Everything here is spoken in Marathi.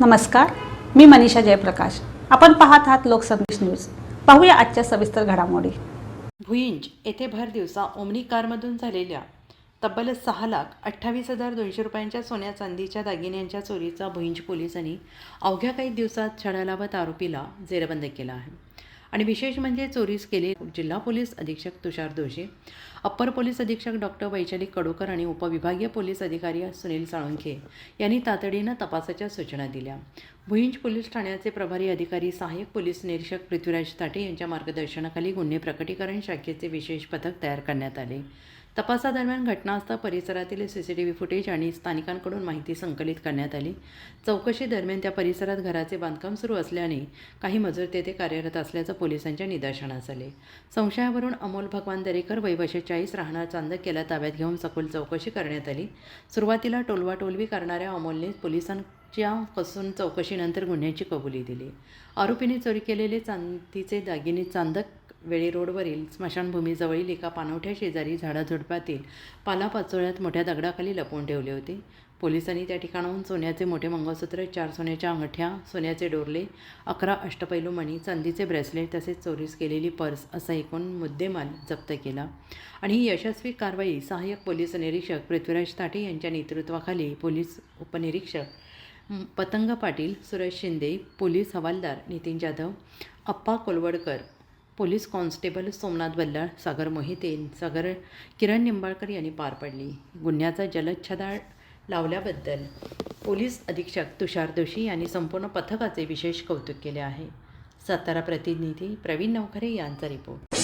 नमस्कार मी मनीषा जयप्रकाश. आपण पाहत आहात लोकसंदेश न्यूज. पाहूया आजच्या सविस्तर घडामोडी. भुईंज येथे भर दिवसा ओमनी कारमधून झालेल्या तब्बल सहा लाख अठ्ठावीस हजार दोनशे रुपयांच्या सोन्या चांदीच्या दागिन्यांच्या चोरीचा भुईंज पोलिसांनी अवघ्या काही दिवसात छडा लावत आरोपीला जेरबंद केला आहे. आणि विशेष म्हणजे चोरीस केले जिल्हा पोलीस अधीक्षक तुषार दोषी अप्पर पोलीस अधीक्षक डॉक्टर वैशाली कडोकर आणि उपविभागीय पोलीस अधिकारी सुनील साळुंखे यांनी तातडीनं तपासाच्या सूचना दिल्या. भुईंज पोलीस ठाण्याचे प्रभारी अधिकारी सहाय्यक पोलीस निरीक्षक पृथ्वीराज ताटे यांच्या मार्गदर्शनाखाली गुन्हे प्रकटीकरण शाखेचे विशेष पथक तयार करण्यात आले. तपासादरम्यान घटनास्थळ परिसरातील C C T V footage आणि स्थानिकांकडून माहिती संकलित करण्यात आली. चौकशी दरम्यान त्या परिसरात घराचे बांधकाम सुरू असल्याने काही मजूर तेथे कार्यरत असल्याचं पोलिसांच्या निदर्शनास आले. संशयावरून अमोल भगवान दरेकर वैवशे चाळीस राहणार चांदक केला ताब्यात घेऊन सखोल चौकशी करण्यात आली. सुरुवातीला टोलवाटोलवी करणाऱ्या अमोलने पोलिसांच्या कसून चौकशीनंतर गुन्ह्याची कबुली दिली. आरोपीने चोरी केलेले चांदीचे दागिने चांदक वेळी रोडवरील स्मशानभूमीजवळील एका पाणवठ्या शेजारी झाडाझुडपातील पालापाचोळ्यात मोठ्या दगडाखाली लपवून ठेवले होते. पोलिसांनी त्या ठिकाणाहून सोन्याचे मोठे मंगळसूत्र चार सोन्याच्या अंगठ्या सोन्याचे डोरले अकरा अष्टपैलू मणी चांदीचे ब्रेसलेट तसेच चोरीस केलेली पर्स असा एकूण मुद्देमाल जप्त केला. आणि ही यशस्वी कारवाई सहाय्यक पोलीस निरीक्षक पृथ्वीराज ताटे यांच्या नेतृत्वाखाली पोलीस उपनिरीक्षक पतंग पाटील सुरेश शिंदे पोलीस हवालदार नितीन जाधव अप्पा कोलवडकर पोलीस कॉन्स्टेबल सोमनाथ बल्लाळ सागर मोहिते सागर किरण निंबाळकर यांनी पार पडली. गुन्ह्याचा जलच्छदा लावल्याबद्दल पोलीस अधीक्षक तुषार जोशी यांनी संपूर्ण पथकाचे विशेष कौतुक केले आहे. सातारा प्रतिनिधी प्रवीण नवखरे यांचा रिपोर्ट